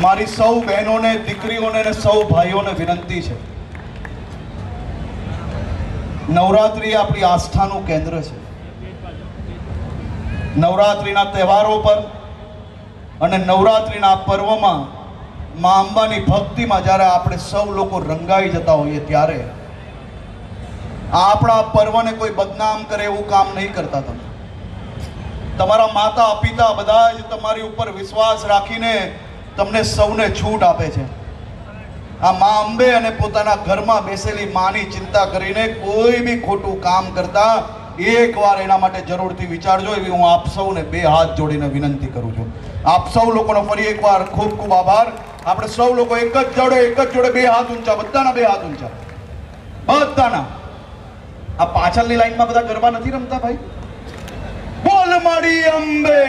મારી સૌ બહેનોને, દીકરીઓને અને સૌ ભાઈઓને વિનંતી છે. નવરાત્રિ આપણી આસ્થાનું કેન્દ્ર છે. નવરાત્રિના તહેવારો પર અને નવરાત્રિના પર્વમાં મા અંબાની ભક્તિમાં જ્યારે આપણે સૌ લોકો રંગાઈ જતા હોઈએ ત્યારે આપણા પર્વને કોઈ બદનામ કરે એવું કામ નહીં કરતા તમે. તમારા માતા પિતા બધા જ તમારી ઉપર વિશ્વાસ રાખીને તમને સૌને છૂટ આપે છે. આ મા અંબે અને પોતાના ઘરમાં બેસેલી માની ચિંતા કરીને કોઈ બી ખોટું કામ કરતા એકવાર એના માટે જરૂરથી વિચારજો એવી હું આપ સૌને બે હાથ જોડીને વિનંતી કરું છું. આપ સૌ લોકોનો ફરી એકવાર ખૂબ ખૂબ આભાર. આપણે સૌ લોકો એક જ જોડે, એક જ જોડે બે હાથ ઊંચા, બધાના બે હાથ ઊંચા. બધાના. આ પાછળની લાઈનમાં બધા ગરબા નથી રમતા ભાઈ? બોલ માડી અંબે.